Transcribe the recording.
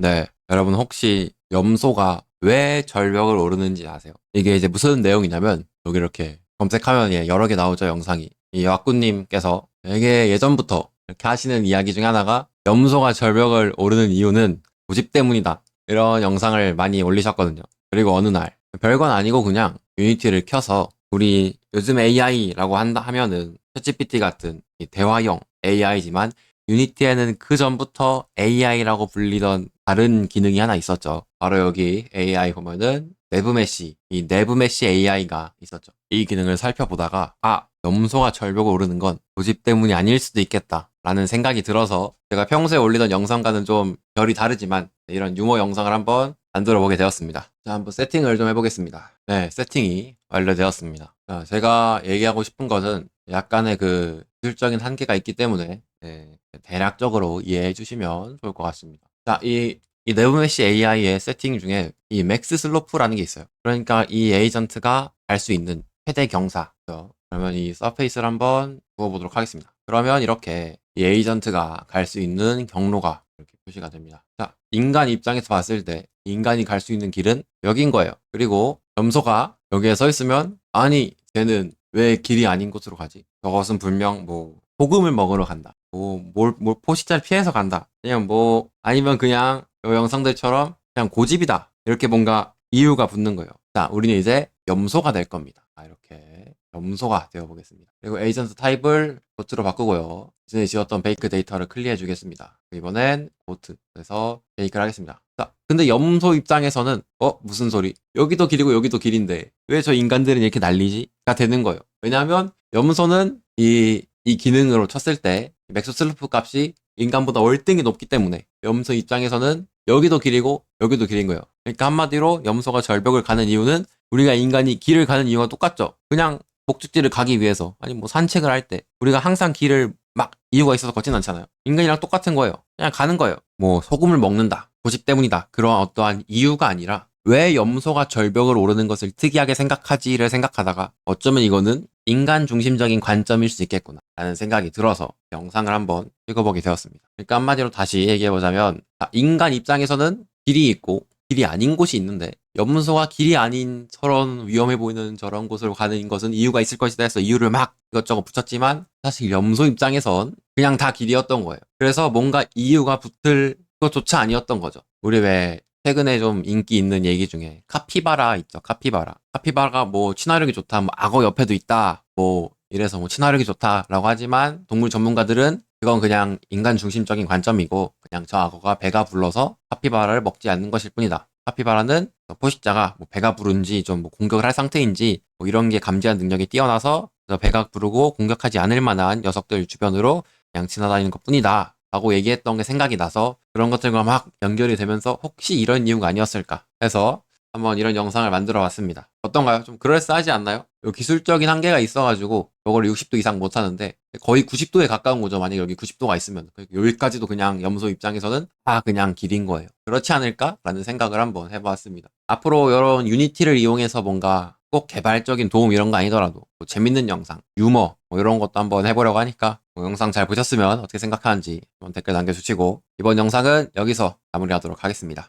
네, 여러분 혹시 염소가 왜 절벽을 오르는지 아세요? 이게 이제 무슨 내용이냐면 여기 이렇게 검색하면 예, 여러 개 나오죠 영상이. 이 왁구님께서 되게 예전부터 이렇게 하시는 이야기 중에 하나가 염소가 절벽을 오르는 이유는 고집 때문이다. 이런 영상을 많이 올리셨거든요. 그리고 어느 날 별건 아니고 그냥 유니티를 켜서 우리 요즘 AI라고 한다 하면은 챗GPT 같은 이 대화형 AI지만 유니티에는 그 전부터 AI라고 불리던 다른 기능이 하나 있었죠. 바로 여기 AI 보면은 네브메시, 이 네브메시 AI가 있었죠. 이 기능을 살펴보다가 아, 염소가 절벽을 오르는 건 고집 때문이 아닐 수도 있겠다. 라는 생각이 들어서 제가 평소에 올리던 영상과는 좀 결이 다르지만 이런 유머 영상을 한번 만들어 보게 되었습니다. 자, 한번 세팅을 좀 해보겠습니다. 네, 세팅이 완료되었습니다. 자, 제가 얘기하고 싶은 것은 약간의 그 기술적인 한계가 있기 때문에 네, 대략적으로 이해해 주시면 좋을 것 같습니다. 자, 이, 이 네브메시 AI의 세팅 중에 이 맥스 슬로프라는 게 있어요. 그러니까 이 에이전트가 갈수 있는 최대 경사. 죠 그러면 이 서페이스를 한번 부어보도록 하겠습니다. 그러면 이렇게 이 에이전트가 갈 수 있는 경로가 이렇게 표시가 됩니다. 자, 인간 입장에서 봤을 때 인간이 갈 수 있는 길은 여긴 거예요. 그리고 염소가 여기에 서 있으면 아니 쟤는 왜 길이 아닌 곳으로 가지? 저것은 분명 뭐 소금을 먹으러 간다. 뭐, 뭘, 뭘 포식자를 피해서 간다. 그냥 뭐, 아니면 그냥 요 영상들처럼 그냥 고집이다. 이렇게 뭔가 이유가 붙는 거예요. 자, 우리는 이제 염소가 될 겁니다. 아, 이렇게 염소가 되어 보겠습니다. 그리고 에이전트 타입을 고트로 바꾸고요. 전에 지웠던 베이크 데이터를 클리어해 주겠습니다. 이번엔 고트. 그래서 베이크를 하겠습니다. 자, 근데 염소 입장에서는 어 무슨 소리? 여기도 길이고 여기도 길인데 왜 저 인간들은 이렇게 난리지?가 되는 거예요. 왜냐하면 염소는 이, 이 기능으로 쳤을 때 맥스 슬로프 값이 인간보다 월등히 높기 때문에 염소 입장에서는 여기도 길이고 여기도 길인 거예요. 그러니까 한마디로 염소가 절벽을 가는 이유는 우리가 인간이 길을 가는 이유가 똑같죠. 그냥 목적지를 가기 위해서 아니 뭐 산책을 할 때 우리가 항상 길을 막 이유가 있어서 걷진 않잖아요. 인간이랑 똑같은 거예요. 그냥 가는 거예요. 뭐 소금을 먹는다. 고집 때문이다. 그런 어떠한 이유가 아니라 왜 염소가 절벽을 오르는 것을 특이하게 생각하지를 생각하다가 어쩌면 이거는 인간 중심적인 관점일 수 있겠구나 라는 생각이 들어서 영상을 한번 찍어보게 되었습니다. 그러니까 한마디로 다시 얘기해보자면 아, 인간 입장에서는 길이 있고 길이 아닌 곳이 있는데 염소가 길이 아닌 저런 위험해 보이는 저런 곳으로 가는 것은 이유가 있을 것이다 해서 이유를 막 이것저것 붙였지만 사실 염소 입장에선 그냥 다 길이었던 거예요. 그래서 뭔가 이유가 붙을 것조차 아니었던 거죠. 우리 왜 최근에 좀 인기 있는 얘기 중에 카피바라 있죠. 카피바라. 카피바라가 뭐 친화력이 좋다. 뭐 악어 옆에도 있다. 뭐 이래서 뭐 친화력이 좋다라고 하지만 동물 전문가들은 그건 그냥 인간 중심적인 관점이고 그냥 저 악어가 배가 불러서 카피바라를 먹지 않는 것일 뿐이다. 카피바라는 포식자가 뭐 배가 부른지 좀 뭐 공격을 할 상태인지 뭐 이런 게 감지하는 능력이 뛰어나서 배가 부르고 공격하지 않을 만한 녀석들 주변으로 그냥 지나다니는 것 뿐이다. 라고 얘기했던 게 생각이 나서 그런 것들과 막 연결이 되면서 혹시 이런 이유가 아니었을까 해서 한번 이런 영상을 만들어 봤습니다. 어떤가요? 좀 그럴싸하지 않나요? 요 기술적인 한계가 있어가지고 이걸 60도 이상 못하는데 거의 90도에 가까운 거죠. 만약에 여기 90도가 있으면 여기까지도 그냥 염소 입장에서는 다 그냥 길인 거예요. 그렇지 않을까라는 생각을 한번 해봤습니다. 앞으로 이런 유니티를 이용해서 뭔가 꼭 개발적인 도움 이런 거 아니더라도 뭐 재밌는 영상, 유머 뭐 이런 것도 한번 해보려고 하니까 뭐 영상 잘 보셨으면 어떻게 생각하는지 한번 댓글 남겨주시고 이번 영상은 여기서 마무리하도록 하겠습니다.